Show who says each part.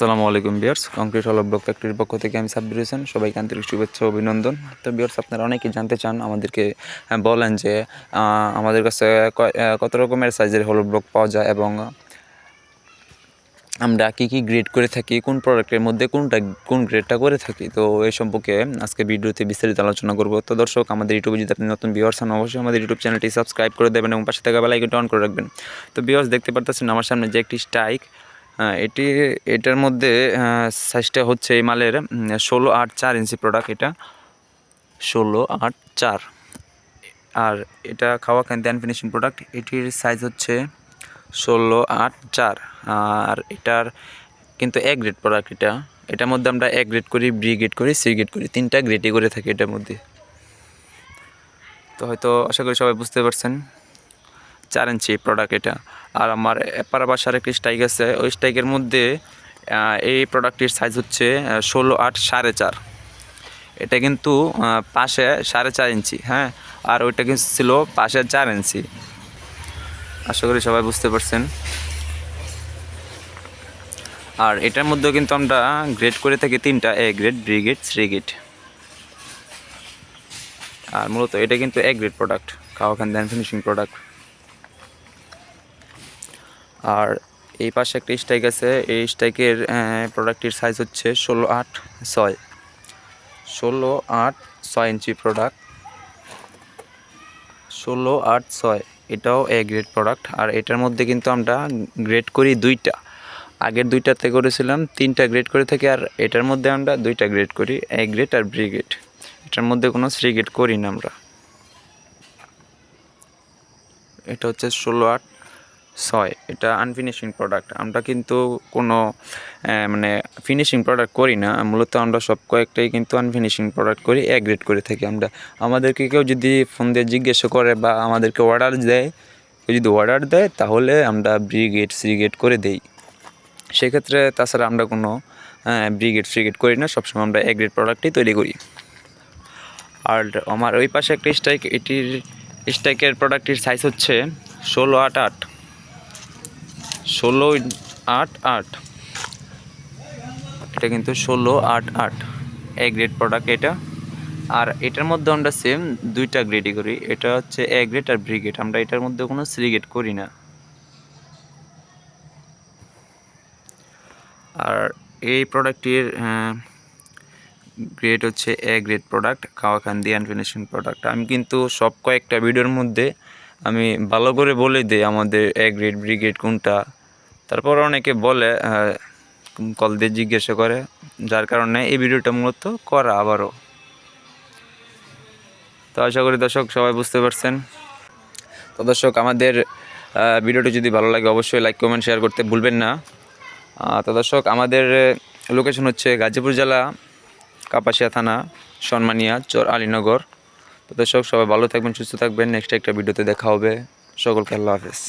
Speaker 1: আসসালামু আলাইকুম বিয়ার্স কংক্রিট হল ব্লক ফ্যাক্টরির পক্ষ থেকে আমি সাব্বির হোসেন। সবাইকে আন্তরিক শুভেচ্ছা, অভিনন্দন। তো বিয়ার্স আপনারা অনেকেই জানতে চান, আমাদেরকে বলেন যে আমাদের কাছে কত রকমের সাইজের হল ব্লক পাওয়া যায় এবং আমরা কী কী গ্রেড করে থাকি, কোন প্রোডাক্টের মধ্যে কোনটা, কোন গ্রেডটা করে থাকি? তো এই সম্পর্কে আজকে ভিডিওতে বিস্তারিত আলোচনা করব। তো দর্শক, আমাদের ইউটিউবে যদি আপনি নতুন ভিউয়ার্স হন, অবশ্যই আমাদের ইউটিউব চ্যানেলটি সাবস্ক্রাইব করে দেবেন এবং পাশে থাকা বেলাইকনটি অন করে রাখবেন। তো ভিউয়ার্স, দেখতে পারতেছেন আমার সামনে যে একটি স্ট্রাইক। এটি, এটার মধ্যে সাইজটা হচ্ছে এই মালের ষোলো আট চার ইঞ্চি প্রোডাক্ট এটা। ষোলো আট চার। আর এটা খাওয়া ক্যান ফিনিশিং প্রোডাক্ট এটির সাইজ হচ্ছে ষোলো আট চার। আর এটার কিন্তু এক গ্রেড প্রোডাক্ট এটা। এটার মধ্যে আমরা এক গ্রেড করি বি গ্রেড করি সি গ্রেড করি, তিনটা গ্রেডই করে থাকি এটার মধ্যে। তো হয়তো আশা করি সবাই বুঝতে পারছেন। চার ইঞ্চি প্রোডাক্ট এটা। আর আমার এপার বাসার একটি স্ট্রাইক আছে, ওই স্ট্রাইকের মধ্যে এই প্রোডাক্টটির সাইজ হচ্ছে ষোলো আট সাড়ে চার। এটা কিন্তু পাশে সাড়ে চার ইঞ্চি হ্যাঁ? আর ওইটা কিন্তু ছিল পাশে চার ইঞ্চি। আশা করি সবাই বুঝতে পারছেন। আর এটার মধ্যেও কিন্তু আমরা গ্রেড করে থাকি তিনটা A grade B grade C grade আর মূলত এটা কিন্তু এ গ্রেড প্রোডাক্ট খাওয়া খান দেন ফিনিশিং প্রোডাক্ট আর এই পাশে একটা স্ট্রাইক আছে। এই স্ট্রাইকের প্রোডাক্টটির সাইজ হচ্ছে ষোলো আট ছয়। ষোলো আট ছয় ইঞ্চি প্রোডাক্ট ষোলো আট ছয়, এটাও এ গ্রেড প্রোডাক্ট আর এটার মধ্যে কিন্তু আমরা গ্রেড করি দুইটা। আগের দুইটাতে করেছিলাম, তিনটা গ্রেড করে থাকি, আর এটার মধ্যে আমরা দুইটা গ্রেড করি এ গ্রেড আর ব্রি গ্রেড এটার মধ্যে কোনো সি গ্রেড করি না আমরা। এটা হচ্ছে ষোলো আট ছয়, এটা আনফিনিশিং প্রোডাক্ট আমরা কিন্তু কোনো মানে ফিনিশিং প্রোডাক্ট করি না। মূলত আমরা সব কয়েকটাই কিন্তু আনফিনিশিং প্রোডাক্ট করি এক গ্রেড করে থাকি আমরা। আমাদেরকে কেউ যদি ফোন দিয়ে জিজ্ঞেস করে বা আমাদেরকে অর্ডার দেয়, কেউ যদি অর্ডার দেয়, তাহলে আমরা ব্রিগেড সিগেট করে দেই। সেক্ষেত্রে তাছাড়া আমরা কোনো ব্রিগেড ফ্রিগেড করি না। সবসময় আমরা এক গ্রেড প্রোডাক্টই তৈরি করি। আর আমার ওই পাশে একটা স্ট্রাইক এটির স্ট্রাইকের প্রোডাক্টটির সাইজ হচ্ছে ষোলো আট আট। ষোলো আট আট। এটা কিন্তু ষোলো আট আট। এ গ্রেড প্রোডাক্ট এটা। আর এটার মধ্যে আমরা সেম দুইটা গ্রেডই করি। এটা হচ্ছে এ গ্রেড আর ব্রি গ্রেড আমরা এটার মধ্যে কোনো সি গ্রেড করি না। আর এই প্রোডাক্টটির গ্রেড হচ্ছে এ গ্রেড প্রোডাক্ট খাওয়া খান দিয়ে ফিনিশিং প্রোডাক্ট আমি কিন্তু সব কয়েকটা ভিডিওর মধ্যে আমি ভালো করে বলে দিই আমাদের এ গ্রেড ব্রিগেড কোনটা। তারপর অনেকে বলে কল দিয়ে জিজ্ঞাসা করে, যার কারণে এই ভিডিওটা মূলত করা আবারও। তো আশা করি দর্শক সবাই বুঝতে পারছেন। তো দর্শক, আমাদের ভিডিওটি যদি ভালো লাগে অবশ্যই লাইক কমেন্ট শেয়ার করতে ভুলবেন না। তো দর্শক, আমাদের লোকেশন হচ্ছে গাজীপুর জেলা, কাপাসিয়া থানা, সন্মানিয়া, চর আলীনগর। তো দর্শক, সবাই ভালো থাকবেন, সুস্থ থাকবেন। নেক্সট একটা ভিডিওতে দেখা হবে। সকলকে আল্লাহ হাফেজ।